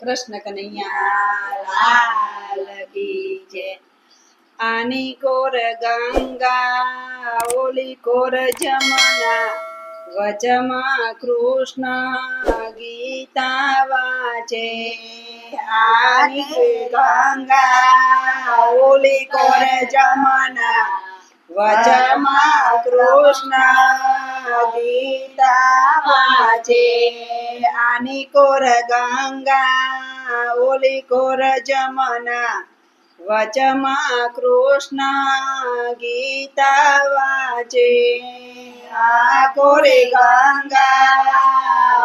કૃષ્ણ કનૈયા જય આની કોર ગંગા, ઓલી કોર જમના. વચમાં કૃષ્ણ ગીતા વાચે આની ગંગા, ઓલી કોર જમના. વચમાં કૃષ્ણ ગીતા વાંચે. આની કોર ગંગા, ઓલી કોર જમના. વચમાં કૃષ્ણ ગીતા વાંચે. આ કોરે ગંગા,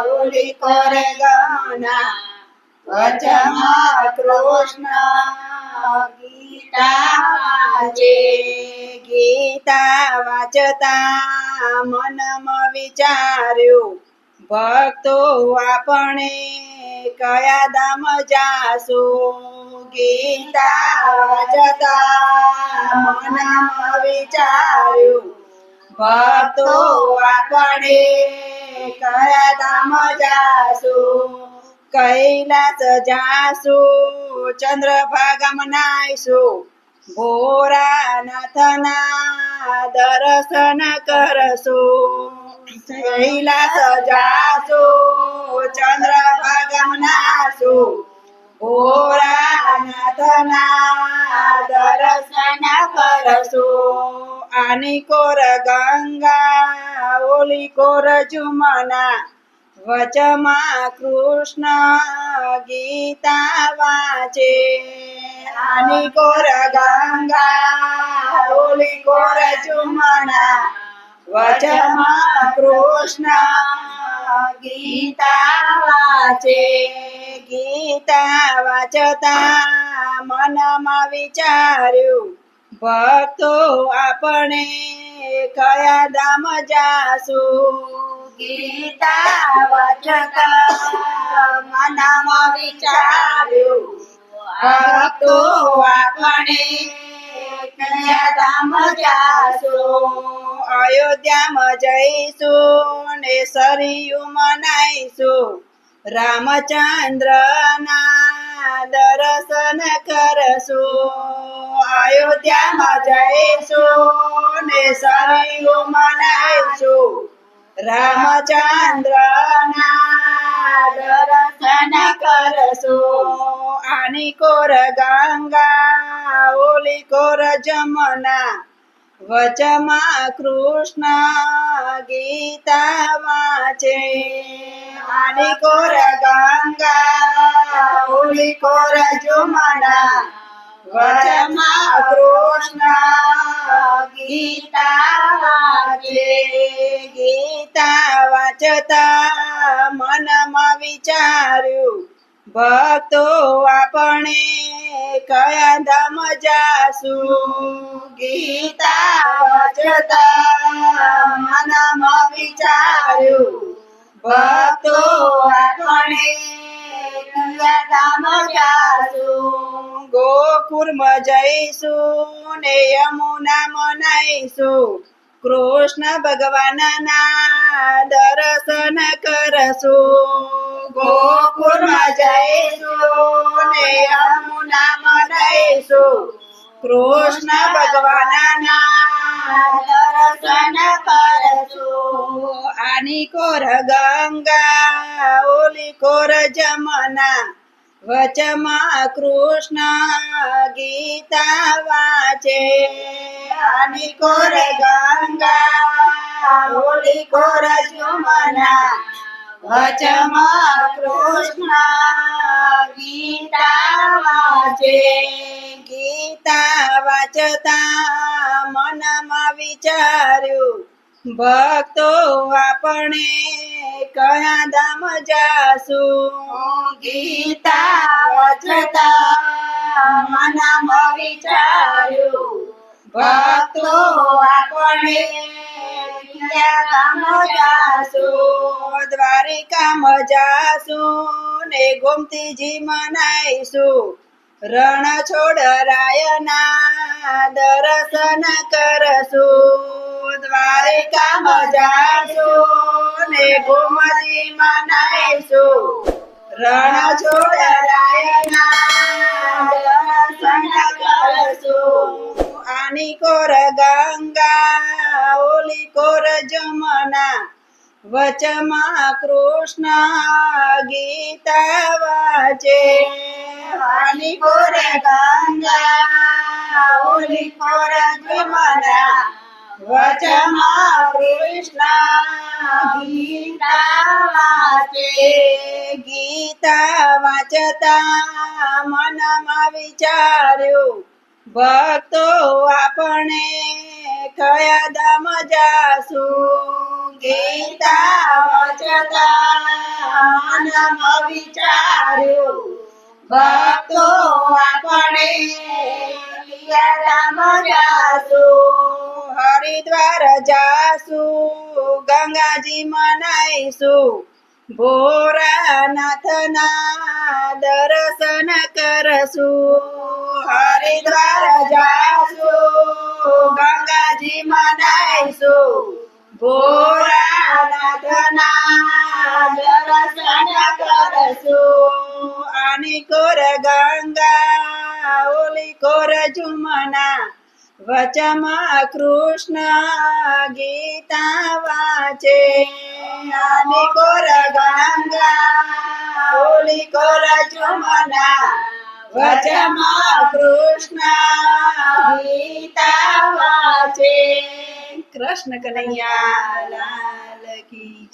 ઓલી કોર ગમના. વચમાં કૃષ્ણ ગીતા વાંચે ગીતા વાંચતા મનમાં વિચાર્યું, ભક્તો, આપણે કયા ધામ જાશું? ગીતા વાંચતા મનમાં વિચાર્યું, ભક્તો, આપણે કયા ધામ જાશું? કૈલાસ જાશું ચંદ્રભાગમ નાઈશું ભોરાનાથના દર્શન કરશું કૈલાસ જાશું ચંદ્રભાગમ નાશું ભોરાનાથના દર્શન કરશું આની કોર ગંગા, ઓલી કોર જુમના વચમાં કૃષ્ણ ગીતા વાંચે. આની કોર ગંગા, ઓલી કોર ચુમણા. વચમાં કૃષ્ણ ગીતા વાંચે. ગીતા વાંચતા મનમાં વિચાર્યું, ભક્તો, આપણે કયા ધામ જાશું. ગીતા વાંચતા મનમાં વિચાર્યું ભક્તો આપણે કયા ધામ જાશું અયોધ્યામાં જઈશું ને સરયુ મનાઈશું રામચંદ્રના દર્શન કરશું અયોધ્યામાં જઈશું ને સરયુ મનાઈશું રામચંદ્રના દર્શન કરશો આની કોર ગંગા, ઓલી કોર જમના, વચમાં કૃષ્ણ ગીતા વાંચે. આની કોર ગંગા, ઓલી કોર જમના, વચમાં કૃષ્ણ ગીતા વાંચે. વાંચતા મનમાં વિચાર્યું, ભક્તો, આપણે કયા ધામ જાશું ગીતા વાંચતા મનમાં વિચાર્યું, ભક્તો, આપણે કયા ધામ જાશું ગોકુર્મ જઈશું ને યમુના મનાઈશું કૃષ્ણ ભગવાનના દર્શન કરશું. ગોકુળમાં જઈશું ને યમુના મનાઈશું કૃષ્ણ ભગવાનના દર્શન કરશું. આની કોર ગંગા, ઓલી કોર જમના. વચમાં કૃષ્ણ ગીતા વાચે. આની કોર ગંગા, ઓલી કોર જુમના. વચમાં કૃષ્ણ ગીતા વાચે. ગીતા વાચતા મનમાં વિચાર્યું, ભક્તો આપણે કયા ધામ જાશું ગીતા વચતા મનમાં વિચાર્યું ભક્તો આપણે ને ગોમતીજી મનાઈશું. રણ છોડરાયના દર્શન કરશું. દ્વારિકા જાશું ને ગોમતી મનાઈશું. રણ આની કોર ગંગા, ઓલી કોર જમના, વચમાં કૃષ્ણ ગીતા વાચે આની કોર ગંગા, ઓલી કોર જમના, વચમાં ગીતા વાચે. ગીતા વાંચતા મનમાં વિચાર્યું, ભક્તો, આપણે કયા દમ જાશું. ગીતા વાંચતા મનમાં વિચાર્યું, ભક્તો, આપણે કયા દમ જાશું. હરિદ્વાર જાશું ગંગાજી મનાઈશું. ભોરાનાથના દર્શન કરશું. હરિદ્વાર જાશું ગંગાજી મનાઈશું. ભોરાનાથના દર્શન કરશું. આની કોર ગંગા, ઓલી કોર જુમના. વચમાં કૃષ્ણ ગીતા વાચે. આની કોર ગંગા, ઓલી કોર જુમના વચમાં કૃષ્ણ ગીતા વાચે. કૃષ્ણ કનૈયા, લાલ કી.